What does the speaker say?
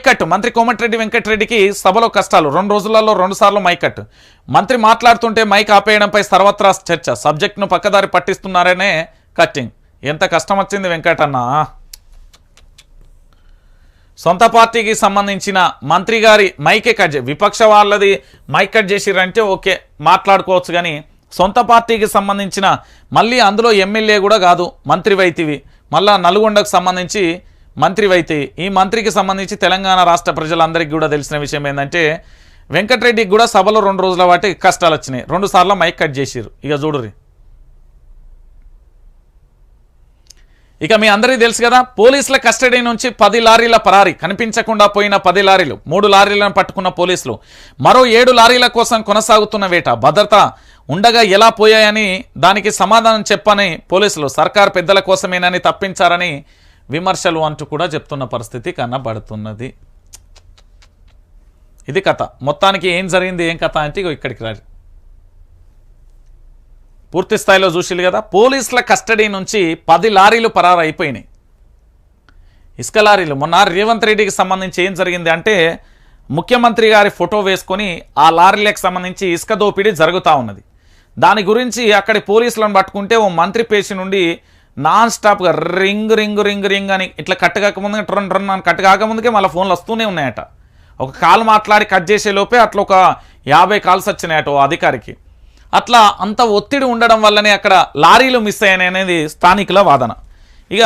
మైకట్ మంత్రి కోమటిరెడ్డి వెంకటరెడ్డికి సభలో కష్టాలు. రెండు రోజులలో రెండుసార్లు మైకట్ మంత్రి మాట్లాడుతుంటే మైక్ ఆపేయడంపై సర్వత్రా చర్చ. సబ్జెక్టును పక్కదారి పట్టిస్తున్నారనే కట్టింగ్. ఎంత కష్టం వచ్చింది వెంకటన్న. సొంత పార్టీకి సంబంధించిన మంత్రి గారి మైకే కట్ చే విపక్ష వాళ్ళది మైక్ కట్ చేసిరంటే ఓకే మాట్లాడుకోవచ్చు కానీ సొంత పార్టీకి సంబంధించిన మళ్ళీ అందులో ఎమ్మెల్యే కూడా కాదు మంత్రి వైతివి. మళ్ళా నల్గొండకు సంబంధించి మంత్రివైతే. ఈ మంత్రికి సంబంధించి తెలంగాణ రాష్ట్ర ప్రజలందరికీ కూడా తెలిసిన విషయం ఏంటంటే వెంకటరెడ్డికి కూడా సభలో రెండు రోజుల వాటి కష్టాలు వచ్చినాయి రెండు సార్లు మైక్ కట్ చేసిరు ఇక చూడురి ఇక మీ అందరికీ తెలుసు కదా పోలీసుల కస్టడీ నుంచి పది లారీల పరారీ కనిపించకుండా పోయిన పది లారీలు మూడు లారీలను పట్టుకున్న పోలీసులు మరో ఏడు లారీల కోసం కొనసాగుతున్న వేట భద్రత ఉండగా ఎలా పోయాయని దానికి సమాధానం చెప్పని పోలీసులు సర్కార్ పెద్దల కోసమేనని తప్పించారని విమర్శలు అంటూ కూడా చెప్తున్న పరిస్థితి కనబడుతున్నది. ఇది కథ. మొత్తానికి ఏం జరిగింది ఏం కథ అంటే ఇక్కడికి రారు. పూర్తి స్థాయిలో చూసిల్లు కదా. పోలీసుల కస్టడీ నుంచి పది లారీలు పరారైపోయినాయి. అయిపోయినాయి ఇసుక లారీలు. మొన్న రేవంత్ రెడ్డికి సంబంధించి ఏం జరిగింది అంటే ముఖ్యమంత్రి గారి ఫోటో వేసుకొని ఆ లారీలకు సంబంధించి ఇసుక దోపిడీ జరుగుతూ ఉన్నది. దాని గురించి అక్కడి పోలీసులను పట్టుకుంటే ఓ మంత్రి పేషి నుండి నాన్ స్టాప్గా రింగ్ రింగ్ రింగ్ రింగ్ అని ఇట్లా కట్ కాకముందుకే ట్రన్ ట్రన్ అని కట్ కాకముందుకే మళ్ళీ ఫోన్లు వస్తూనే ఉన్నాయట. ఒక కాల్ మాట్లాడి కట్ చేసే లోపే అట్లా ఒక యాభై కాల్స్ వచ్చినాయట ఓ అధికారికి. అట్లా అంత ఒత్తిడి ఉండడం వల్లనే అక్కడ లారీలు మిస్ అయ్యాయి అనేది స్థానికుల వాదన.